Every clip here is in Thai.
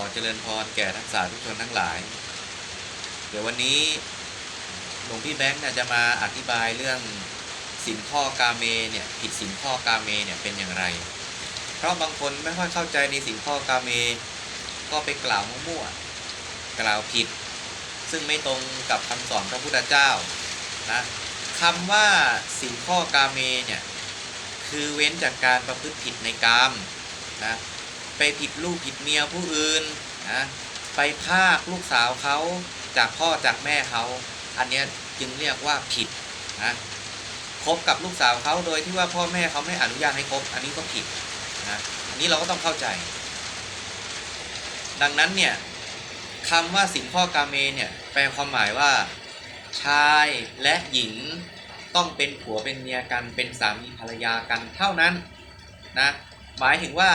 อเจริญพรแก่ทักษาทุกชนทั้งหลาย เดี๋ยววันนี้หลวงพี่แบงค์จะมาอธิบายเรื่องสินข้อกาเมเนี่ยผิดสินข้อกาเมเนี่ยเป็นอย่างไร เพราะบางคนไม่ค่อยเข้าใจในสินข้อกาเม ก็ไปกล่าวมั่วๆกล่าวผิด ซึ่งไม่ตรงกับคำสอนพระพุทธเจ้านะคำว่าสินข้อกาเมเนี่ยคือเว้นจากการประพฤติผิดในกามนะ ไปผิดลูกผิดเมียผู้อื่นนะไปพากลูกสาวเขาจากพ่อจากแม่เขาอันนี้จึงเรียกว่าผิดนะคบกับลูกสาวเขาโดยที่ว่าพ่อแม่เขาไม่อนุญาตให้คบอันนี้ก็ผิดนะอันนี้เราก็ต้องเข้าใจ ดังนั้นเนี่ยคำว่าสินข้อกาเมเนี่ยแปลความหมายว่า ชายและหญิงต้องเป็นผัวเป็นเมียกันเป็นสามีภรรยากันเท่านั้นนะหมายถึงว่า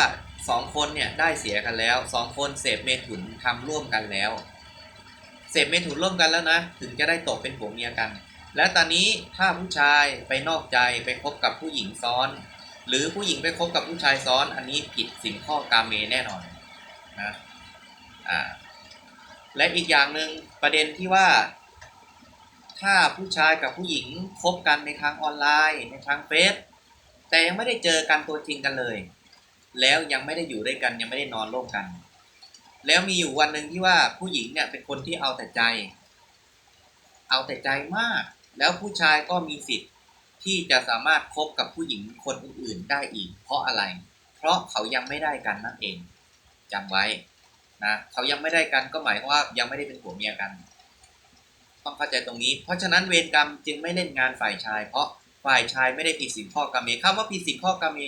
สองคนเนี่ยได้เสียกันแล้วสองคนเสพเมถุนทำร่วมกันแล้ว เสพเมถุนร่วมกันแล้วนะ ถึงจะได้ตกเป็นผัวเมียกัน และตอนนี้ถ้าผู้ชายไปนอกใจไปคบกับผู้หญิงซ้อน หรือผู้หญิงไปคบกับผู้ชายซ้อน อันนี้ผิดสินข้อกาเมแน่นอนนะอ่าและอีกอย่างหนึ่งประเด็นที่ว่า ถ้าผู้ชายกับผู้หญิงคบกันในทางออนไลน์ในทางเฟซแต่ยังไม่ได้เจอกันตัวจริงกันเลย แล้วยังไม่ได้อยู่ด้วยกันยังไม่ได้นอนร่วมกัน แล้วมีอยู่วันหนึ่งที่ว่าผู้หญิงเนี่ยเป็นคนที่เอาแต่ใจ เอาแต่ใจมาก แล้วผู้ชายก็มีสิทธิ์ที่จะสามารถคบกับผู้หญิงคนอื่นๆได้อีก เพราะอะไร เพราะเขายังไม่ได้กันนั่นเองจำไว้นะเขายังไม่ได้กันก็หมายความว่ายังไม่ได้เป็นผัวเมียกัน ต้องเข้าใจตรงนี้ เพราะฉะนั้นเวรกรรมจึงไม่เล่นงานฝ่ายชาย เพราะฝ่ายชายไม่ได้ผิดสินข้อกรรมเมคำว่าผิดสินข้อกรรมเม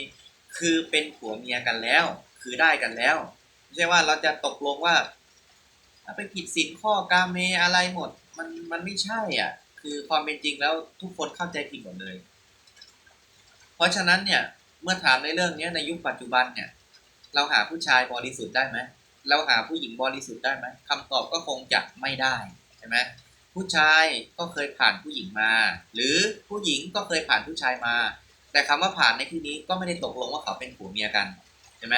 คือเป็นผัวเมียกันแล้ว คือได้กันแล้วไม่ใช่ว่าเราจะตกลงว่าไปผิดสินข้อกรรเมอะไรหมด มันมันไม่ใช่อะ คือความเป็นจริงแล้วทุกคนเข้าใจผิดหมดเลย เพราะฉะนั้นเนี่ยเมื่อถามในเรื่องนี้ในยุคปัจจุบันเนี่ย เราหาผู้ชายบริสุทธิ์ได้ไหมเราหาผู้หญิงบริสุทธิ์ได้ไหมคำตอบก็คงจะไม่ได้ใช่ไหมผู้ชายก็เคยผ่านผู้หญิงมา หรือผู้หญิงก็เคยผ่านผู้ชายมา แต่คำว่าผ่านในที่นี้ก็ไม่ได้ตกลงว่าเขาเป็นผัวเมียกันใช่ไหม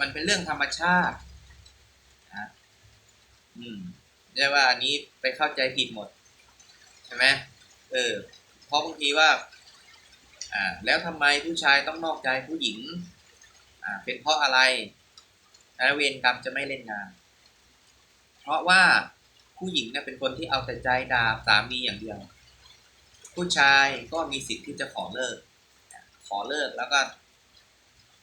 มันเป็นเรื่องธรรมชาตินะอืมเรียกว่าอันนี้ไปเข้าใจผิดหมดใช่ไหมเออเพราะบางทีว่า อ่า แล้วทำไมผู้ชายต้องนอกใจผู้หญิง อ่า เป็นเพราะอะไรแล้วเวรกรรมจะไม่เล่นงาน เพราะว่าผู้หญิงเนี่ยเป็นคนที่เอาแต่ใจด่าสามีอย่างเดียว ผู้ชายก็มีสิทธิ์ที่จะขอเลิก ขอเลิกแล้วก็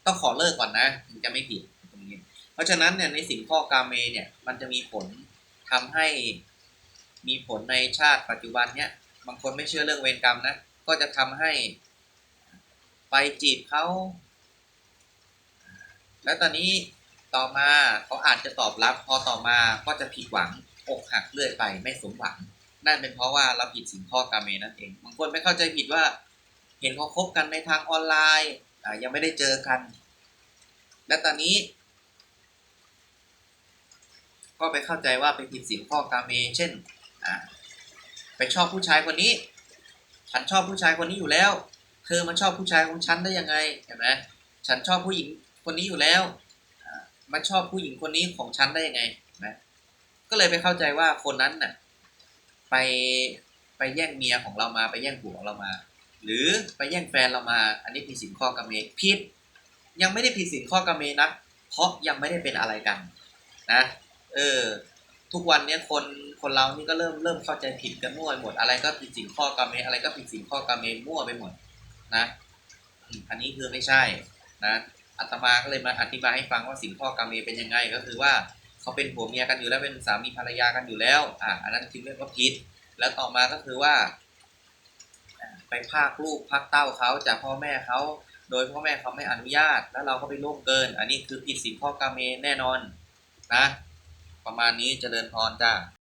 ต้องขอเลิกก่อนนะถึงจะไม่ผิดตรงนี้ เพราะฉะนั้นเนี่ยในสิ่งข้อกาเมเนี่ย มันจะมีผลทำให้มีผลในชาติปัจจุบันเนี่ยบางคนไม่เชื่อเรื่องเวรกรรมนะก็จะทำให้ไปจีบเขาแล้วตอนนี้ต่อมาเขาอาจจะตอบรับ พอต่อมาก็จะผิดหวังอกหักเรื่อยไปไม่สมหวัง นั่นเป็นเพราะว่าเราผิดสินข้อกาเมนั่นเองบางคนไม่เข้าใจผิดว่า เห็นเขาคบกันในทางออนไลน์ยังไม่ได้เจอกัน และตอนนี้ ก็ไปเข้าใจว่าไปผิดสินข้อกาเมเช่นไปชอบผู้ชายคนนี้ ฉันชอบผู้ชายคนนี้อยู่แล้ว เธอมาชอบผู้ชายของฉันได้ยังไงเห็นไหมฉันชอบผู้หญิงคนนี้อยู่แล้วมาชอบผู้หญิงคนนี้ของฉันได้ยังไงนไหมก็เลยไปเข้าใจว่าคนนั้นน่ะ ไปไปแย่งเมียของเรามาไปแย่งผัวของเรามา หรือไปแย่งแฟนเรามา อันนี้ผิดสินข้อกรรมเมผิด ยังไม่ได้ผิดสินข้อกรรมเมนะเพราะยังไม่ได้เป็นอะไรกันนะ เออ ทุกวันเนี้ยคนคนเรานี่ก็เริ่มเริ่มเข้าใจผิดกันมั่วหมด อะไรก็ผิดสินข้อกรรมเมอะไรก็ผิดสินข้อกรรมเมมั่วไปหมดนะอันนี้คือไม่ใช่นะอาตมาก็เลยมาอธิบายให้ฟังว่าสินข้อกรรมเมเป็นยังไง ก็คือว่าเขาเป็นผัวเมียกันอยู่แล้วเป็นสามีภรรยากันอยู่แล้ว อ่าอันนั้นจึงเรียกว่าผิด แล้วต่อมาก็คือว่า ไปพากลูกพักเต้าเขาจากพ่อแม่เขา โดยพ่อแม่เขาไม่อนุญาต แล้วเราก็ไปล่วงเกิน อันนี้คือผิดสินข้อกาเมแน่นอนนะ ประมาณนี้เจริญพรจ้า